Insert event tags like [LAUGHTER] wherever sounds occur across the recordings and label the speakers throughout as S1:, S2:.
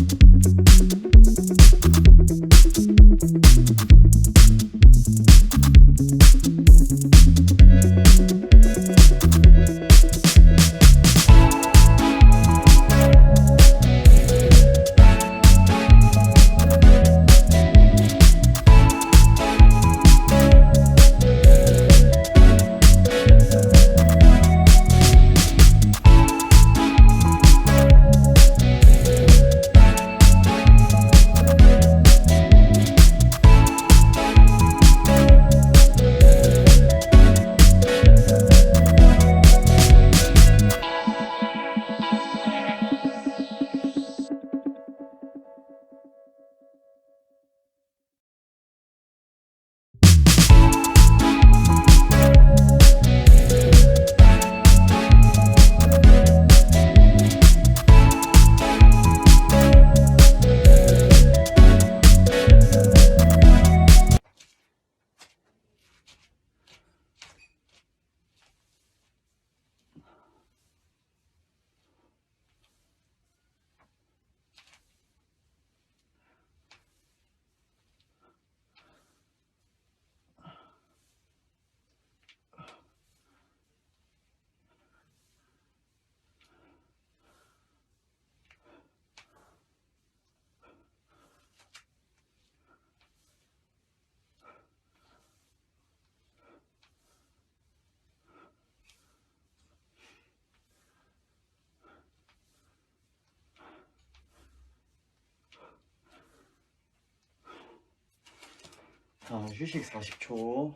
S1: thank you 자, 휴식 40초.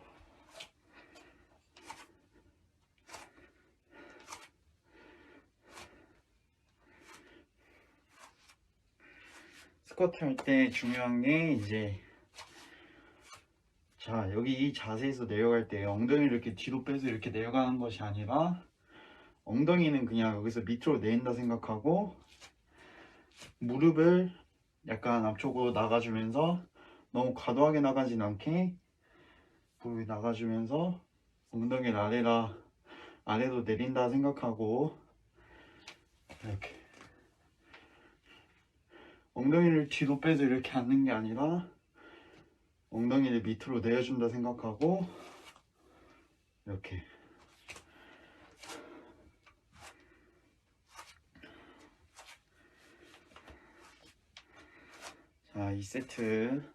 S1: 스쿼트 할 때 중요한 게 이제 자 여기 이 자세에서 내려갈 때 엉덩이를 이렇게 뒤로 빼서 이렇게 내려가는 것이 아니라 엉덩이는 그냥 여기서 밑으로 내린다 생각하고 무릎을 약간 앞쪽으로 나가주면서 너무 과도하게 나가진 않게 무릎이 나가주면서 엉덩이를 아래라 아래로 내린다 생각하고 이렇게 엉덩이를 뒤로 빼서 이렇게 앉는 게 아니라 엉덩이를 밑으로 내려준다 생각하고 이렇게. 자, 2세트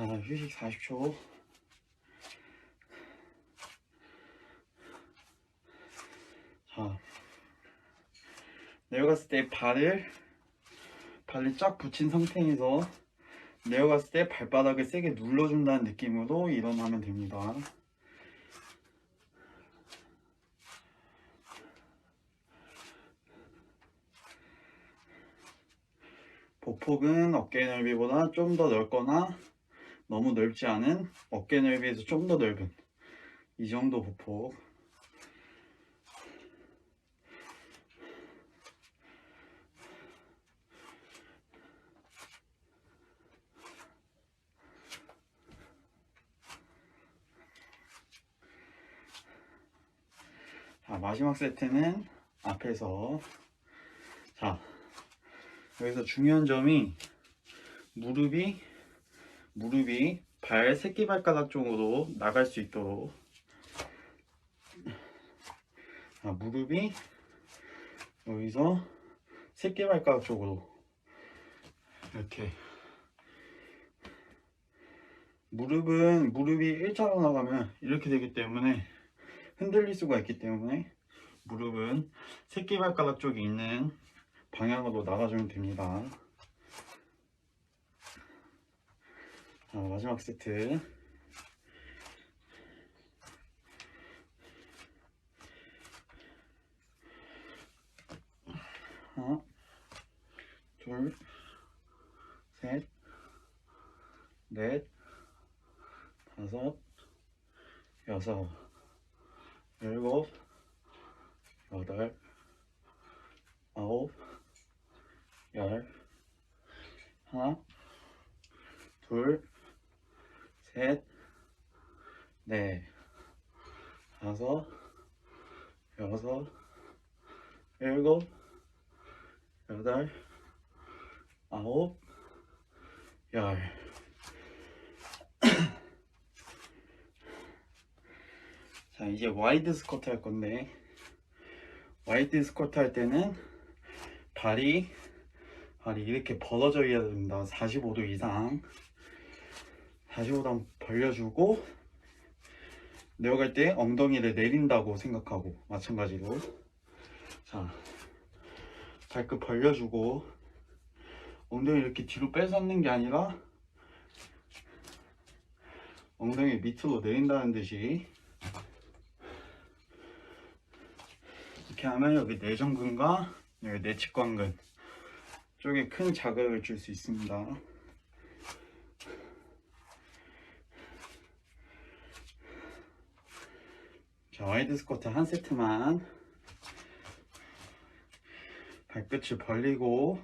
S1: 자, 휴식 40초. 자, 내려갔을 때 발을 발을 쫙 붙인 상태에서 내려갔을 때 발바닥을 세게 눌러준다는 느낌으로 일어나면 됩니다. 보폭은 어깨 넓이보다 좀 더 넓거나 너무 넓지 않은 어깨 넓이에서 좀 더 넓은 이 정도 보폭. 자 마지막 세트는 앞에서. 자 여기서 중요한 점이 무릎이 무릎이 발 새끼발가락 쪽으로 나갈 수 있도록 자, 무릎이 여기서 새끼발가락 쪽으로 이렇게 무릎은 무릎이 일자로 나가면 이렇게 되기 때문에 흔들릴 수가 있기 때문에 무릎은 새끼발가락 쪽에 있는 방향으로 나가주면 됩니다. 자, 마지막 세트. 하나, 둘, 셋, 넷, 다섯, 여섯, 일곱, 여덟, 아홉, 열, 하나, 둘, 셋, 넷, 다섯, 여섯, 일곱, 여덟, 아홉, 열. [CLEARS THROAT] 자, 이제 와이드 스쿼트 할 건데, 와이드 스쿼트 할 때는 발이, 발이 이렇게 벌어져 있어야 됩니다. 45도 이상. 45도 벌려주고 내려갈 때 엉덩이를 내린다고 생각하고 마찬가지로 자 발끝 벌려주고 엉덩이 이렇게 뒤로 빼서는 게 아니라 엉덩이 밑으로 내린다는 듯이 이렇게 하면 여기 내전근과 여기 내측관근 쪽에 큰 자극을 줄 수 있습니다. 자, 와이드 스쿼트 한 세트만. 발끝을 벌리고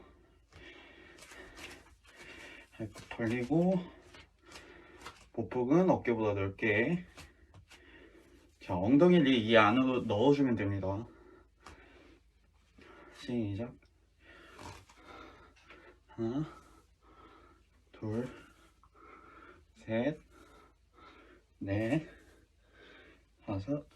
S1: 발끝 벌리고 보폭은 어깨보다 넓게. 자 엉덩이를 이 안으로 넣어주면 됩니다. 시작. 하나 둘셋넷 다섯